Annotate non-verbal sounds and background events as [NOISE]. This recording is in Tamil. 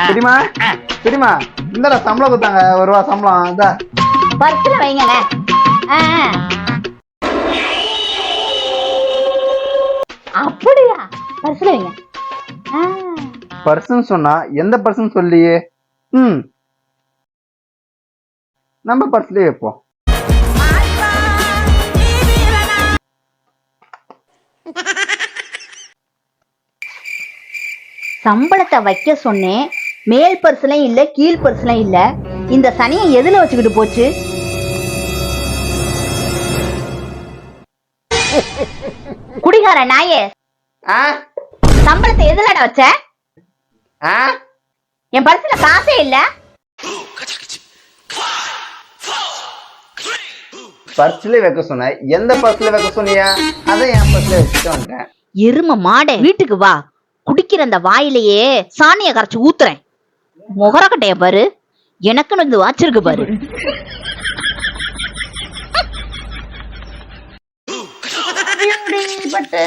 தெரியுமா தெரியுமா இந்தடா சம்பளம் கொடுத்தாங்க ஒரு ரூபா சம்பளம் இந்தா. பர்ஸ்ல வைங்கண்ணே ஆ. அப்படியா? பர்ஸ்ல வைங்க. பர்சன் சொன்னா எந்த பர்சன் சொல்லியே? ம். நம்ம பர்ஸ்லயே வைப்போம். சம்பளத்தை வைக்க சொன்னேன் மேல் பர்ஸ்லயும் இல்ல கீழ் பர்ஸ்லயும் இல்ல. இந்த சனியை எதுல வச்சுக்கிட்டு போச்சு? குடிகார நாயே. சம்பளத்தை எதுலடா வச்ச? என் பர்ஸ்ல காசே இல்ல. பர்ஸ்ல வைக்க சொன்ன. எந்த பர்ஸ்ல வைக்க சொன்னியா? அதை என் பர்ஸ்ல வச்சுட்டு வந்துட்டேன். எரும மாடே வீட்டுக்கு வா. குடிக்கிற அந்த வாயிலேயே சாணிய கரைச்சு ஊத்துறேன். முகரக்கட்டைய பாரு. எனக்குன்னு வந்து வாச்சிருக்கு பாரு. [LAUGHS] பட்டு?